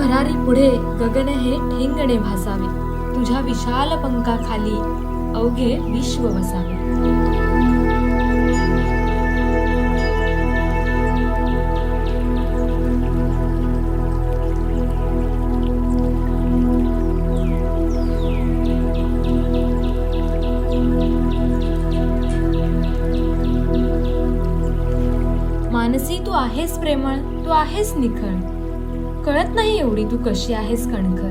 भरारी पुढे गगन हे ठेंगणे भासावे. तुझ्या विशाल पंखाखाली अवघे विश्व वसावे. मानसी तू आहेस प्रेमळ तू आहेस निखळ. कळत नाही एवढी तू कशी आहेस कणखर.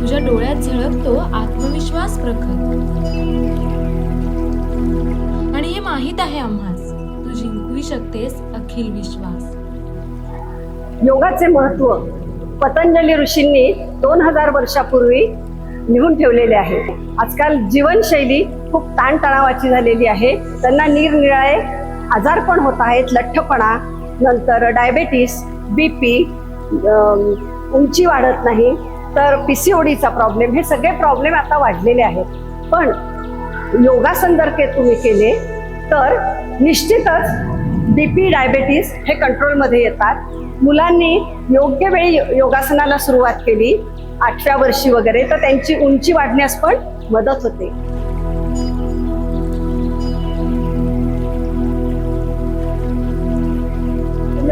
तुझ्या डोळ्यात झळकतो आत्मविश्वास प्रखर. आणि हे माहीत आहे आम्हास तू जिंकू शकतेस अखिल विश्वास. योगाचे महत्त्व पतंजली ऋषींनी दोन हजार वर्षापूर्वी लिहून ठेवलेले आहे. आजकाल जीवनशैली खूप ताणतणावाची झालेली आहे. त्यांना निरनिराळे आजार पण होत आहेत लठ्ठपणा नंतर डायबेटीस बी पी उंची वाढत नाही तर पी सी ओडीचा प्रॉब्लेम हे सगळे प्रॉब्लेम आता वाढलेले आहेत. पण योगासन जर के तुम्ही केले तर निश्चितच बी पी डायबेटीस हे कंट्रोलमध्ये येतात. मुलांनी योग्य वेळी योगासनाला सुरुवात केली आठव्या वर्षी वगैरे तर त्यांची उंची वाढण्यास पण मदत होते.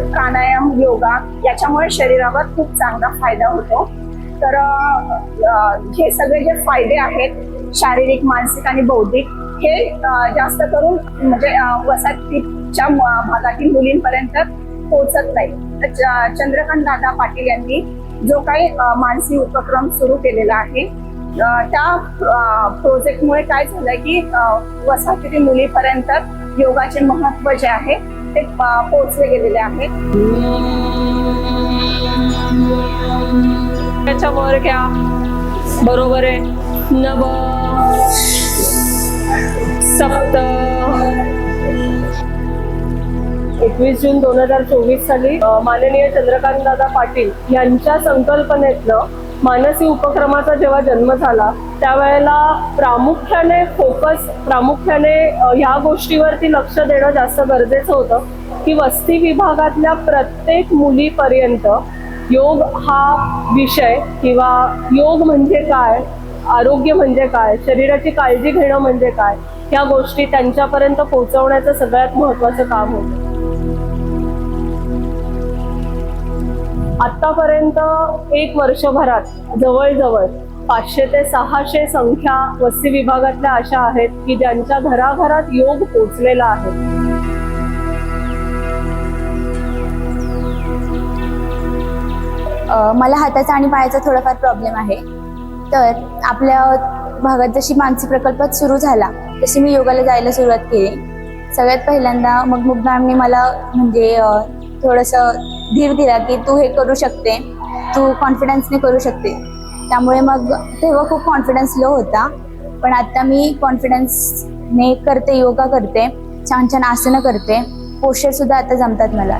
प्राणायाम योगा याच्यामुळे शरीरावर खूप चांगला फायदा होतो. तर हे सगळे जे फायदे आहेत शारीरिक मानसिक आणि बौद्धिक हे जास्त करून म्हणजे वसाहतीच्या भागातील मुलींपर्यंत पोहोचत नाही. तर च- चंद्रकांत दादा पाटील यांनी जो काही मानसिक उपक्रम सुरू केलेला आहे त्या प्रोजेक्टमुळे काय झालंय की वसाहतीतील मुलीपर्यंत योगाचे महत्त्व जे आहे ते अं, पोहोचले गेलेले आहे. त्याच्या वर घ्या. बरोबर आहे. नव सप्त एकवीस जून दोन हजार चोवीस साली माननीय चंद्रकांत दादा पाटील यांच्या संकल्पनेतनं मानसी उपक्रमाचा जेव्हा जन्म झाला त्यावेळेला प्रामुख्याने फोकस प्रामुख्याने ह्या गोष्टीवरती लक्ष देणं जास्त गरजेचं होतं. की वस्ती विभागातल्या प्रत्येक मुलीपर्यंत योग हा विषय किंवा योग म्हणजे काय आरोग्य म्हणजे काय शरीराची काळजी घेणं म्हणजे काय ह्या गोष्टी त्यांच्यापर्यंत पोहोचवण्याचं सगळ्यात महत्वाचं काम होतं. आतापर्यंत एक वर्षभरात जवळजवळ पाचशे ते सहाशे संख्या वस्ती विभागातल्या अशा आहेत की ज्यांच्या घराघरात योग पोचलेला आहे. मला हाताचा आणि पायाचा थोडाफार प्रॉब्लेम आहे. तर आपल्या भागात जशी मानसिक प्रकल्प सुरू झाला तशी मी योगाला जायला सुरुवात केली. सगळ्यात पहिल्यांदा मग मुग मॅमने मला म्हणजे थोडंसं धीर दिला की तू हे करू शकते. तू कॉन्फिडन्सने करू शकते. त्यामुळे मग तेव्हा खूप कॉन्फिडन्स लो होता. पण आता मी कॉन्फिडन्सने करते योगा करते छान छान आसनं करते. पोश्चरसुद्धा आता जमतात मला.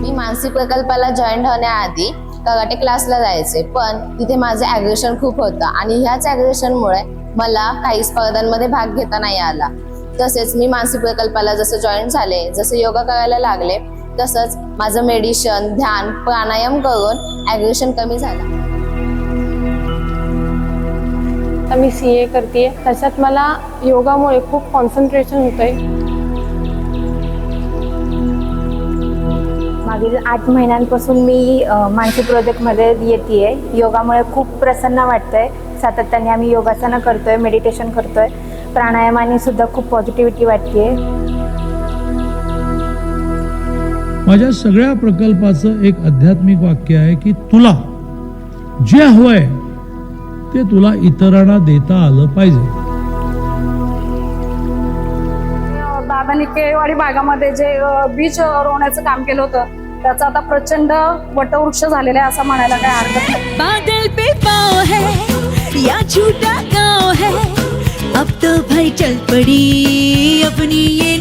मी मानसिक प्रकल्पाला जॉईन होण्याआधी कराटे क्लासला जायचे पण तिथे माझं ॲग्रेशन खूप होतं आणि ह्याच ॲग्रेशनमुळे मला काही स्पर्धांमध्ये भाग घेता नाही आला. तसेच मी मानसिक प्रकल्पाला जसं जॉईन झाले जसं योगा करायला लागले तसंच माझं मेडिशन ध्यान प्राणायाम करून ॲग्रेशन कमी झालं. आता मी सी ए करते त्याच्यात मला योगामुळे खूप कॉन्सन्ट्रेशन होतंय. मागील आठ महिन्यांपासून मी मानसिक प्रोजेक्टमध्ये येते योगामुळे खूप प्रसन्न वाटतंय. सातत्याने आम्ही योगासनं करतोय मेडिटेशन करतोय. प्राणायामाने सुद्धा खूप पॉझिटिव्हिटी वाटते माझ्या सगळ्या प्रकल्पाचं एक आध्यात्मिक वाक्य आहे की तुला जे हवंय ते तुला इतरांना देता आलं पाहिजे. दादानी केळवाडी भागामध्ये जे बीज रोवण्याचं काम केलं होतं त्याचा आता प्रचंड वटवृक्ष झालेला आहे असं म्हणायला काय हरकत नाही. चल पड़ी अपनी ये